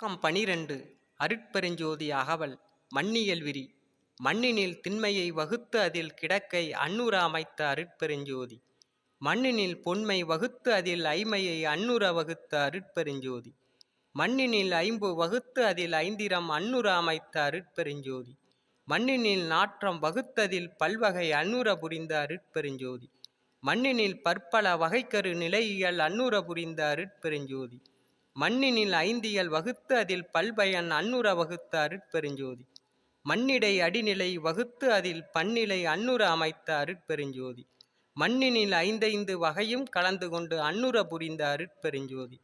பக்கம் பனிரெண்டு. அருட்பெருஞ்சோதி அகவல் மன்னியல் விரி. மண்ணினில் திண்மையை வகுத்து அதில் கிடக்கை அன்னுர அமைத்த அருட்பெருஞ்சோதி. மண்ணினில் பொன்மை வகுத்து அதில் ஐமையை அன்னுர வகுத்த அருட்பெருஞ்சோதி. மண்ணினில் ஐம்பு வகுத்து அதில் ஐந்திரம் அன்னுர அமைத்த அருட்பெருஞ்சோதி. மண்ணினில் நாற்றம் வகுத்ததில் பல்வகை அன்னுர புரிந்த அருட்பெருஞ்சோதி. மண்ணினில் பற்பல வகைக்கரு நிலையியல் அன்னுர புரிந்த அருட்பெருஞ்சோதி. மண்ணினில் ஐந்தியல் வகுத்து அதில் பல்பயன் அன்னுர வகுத்த அருட்பெருஞ்சோதி. மண்ணிடை அடிநிலை வகுத்து அதில் பன்னிலை அன்னுர அமைத்த அருட்பெருஞ்சோதி. மண்ணினில் ஐந்தைந்து வகையும் கலந்து கொண்டு அன்னுர புரிந்த அருட்பெருஞ்சோதி.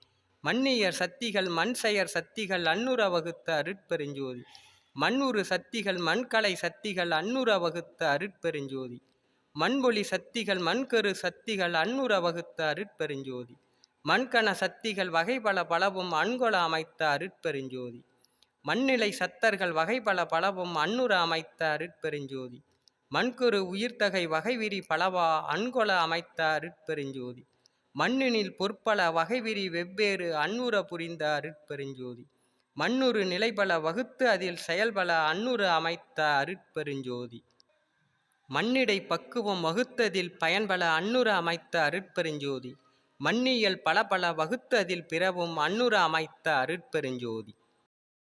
மன்னியர் சக்திகள் மண் செயர் சக்திகள் அன்னுர வகுத்த அருட்பெருஞ்சோதி. மண்ணுறு சக்திகள் மண்கலை சக்திகள் அன்னுர வகுத்த அருட்பெருஞ்சோதி. மண்பொலி சக்திகள் மண்கரு சக்திகள் அன்னுர வகுத்த அருட்பெருஞ்சோதி. மண்கண சக்திகள் வகைபல பலவும் அன்கொல அமைத்த அருட்பெருஞ்சோதி. மண்ணிலை சத்தர்கள் வகைபல பலவும் அன்னுர அமைத்த அருட்பெருஞ்சோதி. மண்குரு உயிர்த்தகை வகைவிரி பலவா அன்கொல அமைத்த அருட்பெருஞ்சோதி. மண்ணினில் பொற்பல வகைவிரி வெவ்வேறு அன்னுர புரிந்த அருட்பெருஞ்சோதி. மண்ணுறு நிலைபல வகுத்து அதில் செயல்பல அன்னுர அமைத்த அருட்பெருஞ்சோதி. மண்ணிடை பக்குவம் வகுத்ததில் பயன்பல அன்னுர அமைத்த அருட்பெருஞ்சோதி. மன்னியல் பல பல வகுத்து அதில் பிறவும் அன்னுற அமைத்த அருட்பெருஞ்சோதி.